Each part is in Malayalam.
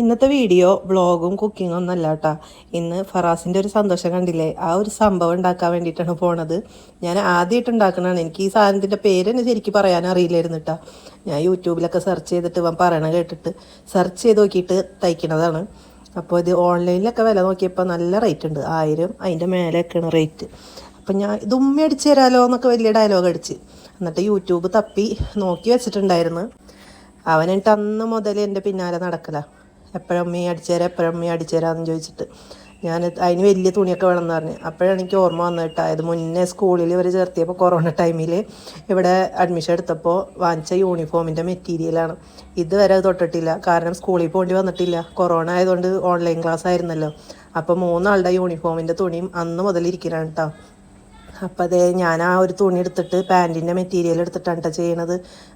ഇന്നത്തെ വീഡിയോ വ്ളോഗും കുക്കിങ്ങും ഒന്നല്ല കേട്ടോ ഇന്ന് ഫറാസിന്റെ ഒരു സന്തോഷം കണ്ടില്ലേ? ആ ഒരു സംഭവം ഉണ്ടാക്കാൻ വേണ്ടിയിട്ടാണ് പോണത്. ഞാൻ ആദ്യമായിട്ട് ഉണ്ടാക്കണതാണ്. എനിക്ക് ഈ സാധനത്തിന്റെ പേര് തന്നെ ശരിക്കും പറയാൻ അറിയില്ലായിരുന്നു കേട്ടോ ഞാൻ യൂട്യൂബിലൊക്കെ സെർച്ച് ചെയ്തിട്ട് ഇവൻ പറയണ കേട്ടിട്ട് സെർച്ച് ചെയ്ത് നോക്കിയിട്ട് തയ്ക്കണതാണ്. അപ്പോൾ ഇത് ഓൺലൈനിലൊക്കെ വില നോക്കിയപ്പോൾ നല്ല റേറ്റ് ഉണ്ട്. ആയിരം അതിന്റെ മേലെയൊക്കെയാണ് റേറ്റ് അപ്പം ഞാൻ ഇത് ഉമ്മ അടിച്ചു തരാമല്ലോ എന്നൊക്കെ വലിയ ഡയലോഗ് അടിച്ച്. എന്നിട്ട് യൂട്യൂബ് തപ്പി നോക്കി വെച്ചിട്ടുണ്ടായിരുന്നു. അവനിട്ട് അന്ന് മുതൽ എന്റെ പിന്നാലെ നടക്കല. എപ്പോഴും അമ്മയെ അടിച്ചുതരാം എപ്പോഴും അമ്മയെ അടിച്ചുതരാമെന്ന് ചോദിച്ചിട്ട്. ഞാൻ അതിന് വലിയ തുണിയൊക്കെ വേണമെന്ന് പറഞ്ഞു. അപ്പോഴാണ് എനിക്ക് ഓർമ്മ വന്നിട്ട് അതായത് മുന്നേ സ്കൂളിൽ ഇവർ ചേർത്തിയപ്പോൾ കൊറോണ ടൈമിൽ ഇവിടെ അഡ്മിഷൻ എടുത്തപ്പോൾ വാങ്ങിച്ച യൂണിഫോമിന്റെ മെറ്റീരിയലാണ് ഇതുവരെ അത് തൊട്ടിട്ടില്ല. കാരണം സ്കൂളിൽ പോകേണ്ടി വന്നിട്ടില്ല. കൊറോണ ആയതുകൊണ്ട് ഓൺലൈൻ ക്ലാസ് ആയിരുന്നല്ലോ. അപ്പോൾ മൂന്നാളുടെ യൂണിഫോമിന്റെ തുണിയും അന്ന് മുതൽ ഇരിക്കലാണ് കേട്ടോ. അപ്പോൾ അതേ ഞാൻ ആ ഒരു തുണി എടുത്തിട്ട് പാന്റിന്റെ മെറ്റീരിയൽ എടുത്തിട്ടാണ് കേട്ടോ ചെയ്യണത്.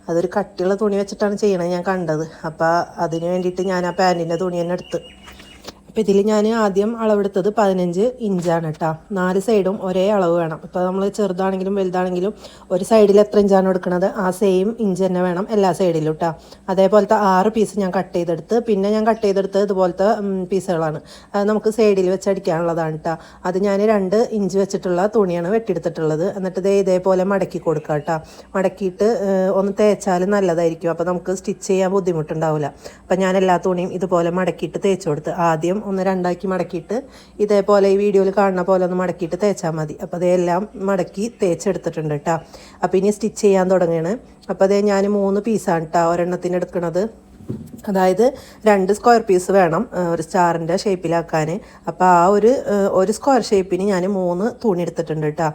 അതൊരു കട്ടിയുള്ള തുണി വെച്ചിട്ടാണ് ചെയ്യണത് ഞാൻ കണ്ടത്. അപ്പോൾ അതിന് വേണ്ടിയിട്ട് ഞാൻ ആ പാന്റിന്റെ തുണി തന്നെ എടുത്ത്. അപ്പോൾ ഇതിൽ ഞാൻ ആദ്യം അളവെടുത്തത് പതിനഞ്ച് ഇഞ്ചാണ് കേട്ടോ നാല് സൈഡും ഒരേ അളവ് വേണം. ഇപ്പോൾ നമ്മൾ ചെറുതാണെങ്കിലും വലുതാണെങ്കിലും ഒരു സൈഡിൽ എത്ര ഇഞ്ചാണ് എടുക്കുന്നത് ആ സെയിം ഇഞ്ച് തന്നെ വേണം എല്ലാ സൈഡിലും കേട്ടോ അതേപോലത്തെ ആറ് പീസ് ഞാൻ കട്ട് ചെയ്തെടുത്ത് പിന്നെ ഞാൻ കട്ട് ചെയ്തെടുത്ത് ഇതുപോലത്തെ പീസുകളാണ് അത് നമുക്ക് സൈഡിൽ വെച്ച് അടിക്കാനുള്ളതാണ് കേട്ടോ അത് ഞാൻ രണ്ട് ഇഞ്ച് വെച്ചിട്ടുള്ള തുണിയാണ് വെട്ടിയെടുത്തിട്ടുള്ളത്. എന്നിട്ട് ഇതേ ഇതേപോലെ മടക്കി കൊടുക്കുക കേട്ടോ മടക്കിയിട്ട് ഒന്ന് തേച്ചാൽ നല്ലതായിരിക്കും. അപ്പോൾ നമുക്ക് സ്റ്റിച്ച് ചെയ്യാൻ ബുദ്ധിമുട്ടുണ്ടാവില്ല അപ്പോൾ ഞാൻ എല്ലാ തുണിയും ഇതുപോലെ മടക്കിയിട്ട് തേച്ച് കൊടുത്ത് ആദ്യം ഒന്ന് രണ്ടാക്കി മടക്കിയിട്ട് ഇതേപോലെ ഈ വീഡിയോയിൽ കാണുന്ന പോലെ ഒന്ന് മടക്കിയിട്ട് തേച്ചാൽ മതി. അപ്പോൾ അതെല്ലാം മടക്കി തേച്ചെടുത്തിട്ടുണ്ട് കേട്ടോ അപ്പോൾ ഇനി സ്റ്റിച്ച് ചെയ്യാൻ തുടങ്ങുകയാണ് അപ്പോൾ അതേ ഞാൻ മൂന്ന് പീസാണ് കേട്ടോ ഒരെണ്ണത്തിന് എടുക്കുന്നത് അതായത് രണ്ട് സ്ക്വയർ പീസ് വേണം ഒരു സ്റ്റാറിന്റെ ഷേപ്പിലാക്കാൻ. അപ്പോൾ ആ ഒരു ഒരു സ്ക്വയർ ഷേപ്പിന് ഞാൻ മൂന്ന് തുണി എടുത്തിട്ടുണ്ട് കേട്ടോ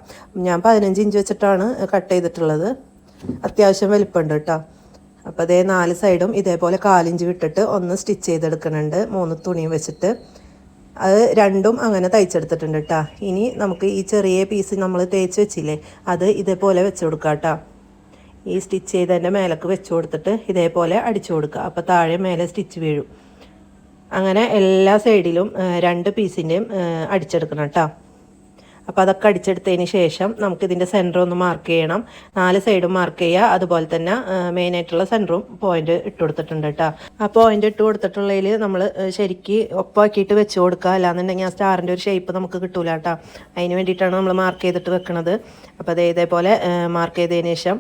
ഞാൻ പതിനഞ്ച് ഇഞ്ച് വെച്ചിട്ടാണ് കട്ട് ചെയ്തിട്ടുള്ളത്. അത്യാവശ്യം വലിപ്പമുണ്ട് കേട്ടോ അപ്പോൾ അതേ നാല് സൈഡും ഇതേപോലെ കാലിഞ്ച് വിട്ടിട്ട് ഒന്ന് സ്റ്റിച്ച് ചെയ്തെടുക്കുന്നുണ്ട്. മൂന്ന് തുണിയും വെച്ചിട്ട്. അത് രണ്ടും അങ്ങനെ തയ്ച്ചെടുത്തിട്ടുണ്ട് കേട്ടോ ഇനി നമുക്ക് ഈ ചെറിയ പീസ് നമ്മൾ തേച്ച് വെച്ചില്ലേ അത് ഇതേപോലെ വെച്ച് കൊടുക്കാം കേട്ടോ ഈ സ്റ്റിച്ച് ചെയ്തതിന്റെ മേലേക്ക് വെച്ച് കൊടുത്തിട്ട് ഇതേപോലെ അടിച്ചു കൊടുക്കുക. അപ്പോൾ താഴെ മേലെ സ്റ്റിച്ച് വീഴും. അങ്ങനെ എല്ലാ സൈഡിലും രണ്ട് പീസിന്റെയും അടിച്ചെടുക്കണം കേട്ടോ അപ്പോൾ അതൊക്കെ അടിച്ചെടുത്തതിന് ശേഷം നമുക്ക് ഇതിന്റെ സെന്റർ ഒന്ന് മാർക്ക് ചെയ്യണം. നാല് സൈഡും മാർക്ക് ചെയ്യുക. അതുപോലെ തന്നെ മെയിനായിട്ടുള്ള സെന്ററും പോയിന്റ് ഇട്ട് കൊടുത്തിട്ടുണ്ട് കേട്ടോ. ആ പോയിന്റ് ഇട്ട് കൊടുത്തിട്ടുള്ളതിൽ നമ്മൾ ശരിക്ക് ഒപ്പാക്കിയിട്ട് വെച്ച് കൊടുക്കുക. അല്ലാന്നുണ്ടെങ്കിൽ ആ സ്റ്റാറിന്റെ ഒരു ഷേപ്പ് നമുക്ക് കിട്ടൂല കേട്ടോ. അതിന് വേണ്ടിയിട്ടാണ് നമ്മൾ മാർക്ക് ചെയ്തിട്ട് വെക്കുന്നത് അപ്പോൾ അതേ ഇതേപോലെ മാർക്ക് ചെയ്തതിന് ശേഷം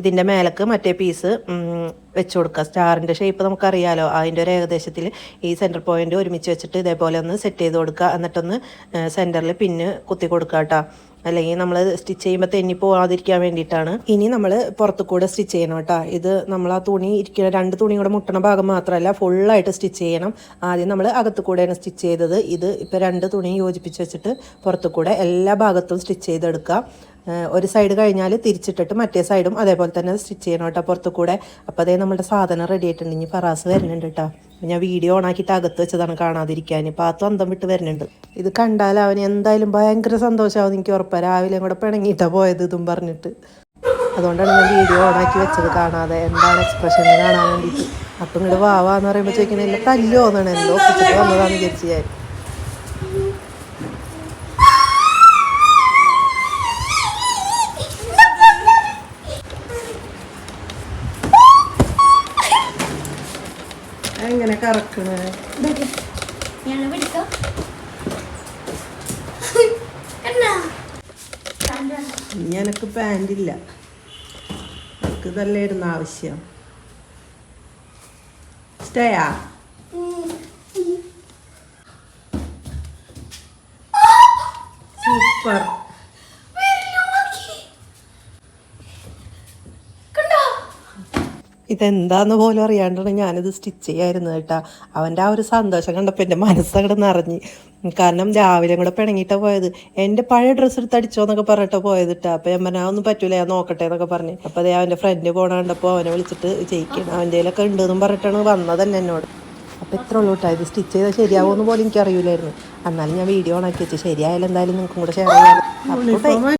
ഇതിന്റെ മേലക്ക് മറ്റേ പീസ് വെച്ച് കൊടുക്കുക സ്റ്റാറിന്റെ ഷേപ്പ് നമുക്കറിയാലോ. അതിന്റെ ഒരു ഏകദേശത്തിൽ ഈ സെന്റർ പോയിന്റ് ഒരുമിച്ച് വെച്ചിട്ട് ഇതേപോലെ ഒന്ന് സെറ്റ് ചെയ്ത് കൊടുക്കുക എന്നിട്ടൊന്ന് സെന്ററിൽ പിന്ന് കുത്തി കൊടുക്കുക കേട്ടോ അല്ലെങ്കിൽ നമ്മൾ സ്റ്റിച്ച് ചെയ്യുമ്പോൾ തെന്നി പോകാതിരിക്കാൻ വേണ്ടിയിട്ടാണ്. ഇനി നമ്മൾ പുറത്തു കൂടെ സ്റ്റിച്ച് ചെയ്യണം കേട്ടോ ഇത് നമ്മൾ ആ തുണി ഇരിക്കുന്ന രണ്ട് തുണി കൂടെ മുട്ടണ ഭാഗം മാത്രമല്ല ഫുള്ളായിട്ട് സ്റ്റിച്ച് ചെയ്യണം. ആദ്യം നമ്മൾ അകത്തു കൂടെയാണ് സ്റ്റിച്ച് ചെയ്തത്. ഇത് ഇപ്പോൾ രണ്ട് തുണി യോജിപ്പിച്ച് വെച്ചിട്ട് പുറത്തു കൂടെ എല്ലാ ഭാഗത്തും സ്റ്റിച്ച് ചെയ്തെടുക്കുക ഒരു സൈഡ് കഴിഞ്ഞാൽ തിരിച്ചിട്ടിട്ട് മറ്റേ സൈഡും അതേപോലെ തന്നെ സ്റ്റിച്ച് ചെയ്യണം കേട്ടോ പുറത്തു കൂടെ അപ്പോൾ അതേ നമ്മുടെ സാധനം റെഡി ആയിട്ടുണ്ട്. ഇനി ഫറാസ് വരുന്നുണ്ട് കേട്ടോ. ഞാൻ വീഡിയോ ഓൺ ആക്കിയിട്ട് അകത്ത് വെച്ചതാണ് കാണാതിരിക്കാൻ. പാത്തു അന്തം വിട്ട് വരുന്നുണ്ട്. ഇത് കണ്ടാൽ അവന് എന്തായാലും ഭയങ്കര സന്തോഷമാവും എനിക്ക് ഉറപ്പാണ് രാവിലെ കൂടെ പിണങ്ങിയിട്ടാ പോയത് ഇതും പറഞ്ഞിട്ട്. അതുകൊണ്ടാണ് ഞാൻ വീഡിയോ ഓണാക്കി വെച്ചത് കാണാതെ. എന്താണ് എക്സ്പ്രഷൻ കാണാൻ വേണ്ടിയിട്ട്? അപ്പം ഇങ്ങോട്ട് വാവാന്ന് പറയുമ്പോൾ ചോദിക്കണേ എല്ലാം തല്ലോ എന്നാണ് എന്തോ വന്നതാന്ന് വിചാരിച്ചു ഞാൻ. എങ്ങനെ കറക്കണേ? ഇനി എനക്ക് പാന്റില്ല എനിക്ക് ഇതല്ലായിരുന്നു ആവശ്യം. സ്റ്റേയാ സൂപ്പർ. ഇതെന്താന്ന് പോലും അറിയാണ്ടാണ് ഞാനിത് സ്റ്റിച്ച് ചെയ്യായിരുന്നു കേട്ടോ. അവന്റെ ആ ഒരു സന്തോഷം കണ്ടപ്പോൾ എന്റെ മനസ്സങ്ങോട്ട് നിറഞ്ഞ്. കാരണം രാവിലെ കൂടെ പിണങ്ങിയിട്ടാണ് പോയത്. എന്റെ പഴയ ഡ്രസ്സ് എടുത്ത് അടിച്ചോ എന്നൊക്കെ പറഞ്ഞിട്ട് പോയത് കേട്ടോ. അപ്പോൾ ഞാൻ പറഞ്ഞാൽ ഒന്നും പറ്റൂല ഞാൻ നോക്കട്ടെ എന്നൊക്കെ പറഞ്ഞ്. അപ്പോൾ അതേ അവന്റെ ഫ്രണ്ട് പോണ കണ്ടപ്പോൾ അവനെ വിളിച്ചിട്ട് ചെയ്യിക്കണം അവന്റെ കയ്യിലൊക്കെ ഉണ്ടെന്നും പറഞ്ഞിട്ടാണ് വന്നത് തന്നെ എന്നോട്. അപ്പോൾ ഇത്ര ഉള്ളൂ കേട്ടോ. ഇത് സ്റ്റിച്ച് ചെയ്താൽ ശരിയാവുമെന്ന് പോലും എനിക്കറിയില്ലായിരുന്നു. എന്നാലും ഞാൻ വീഡിയോ ഓണാക്കി വെച്ച്. ശരിയായാലും എന്തായാലും നിങ്ങൾക്കും കൂടെ ഷെയർ ചെയ്യാം. അപ്പോൾ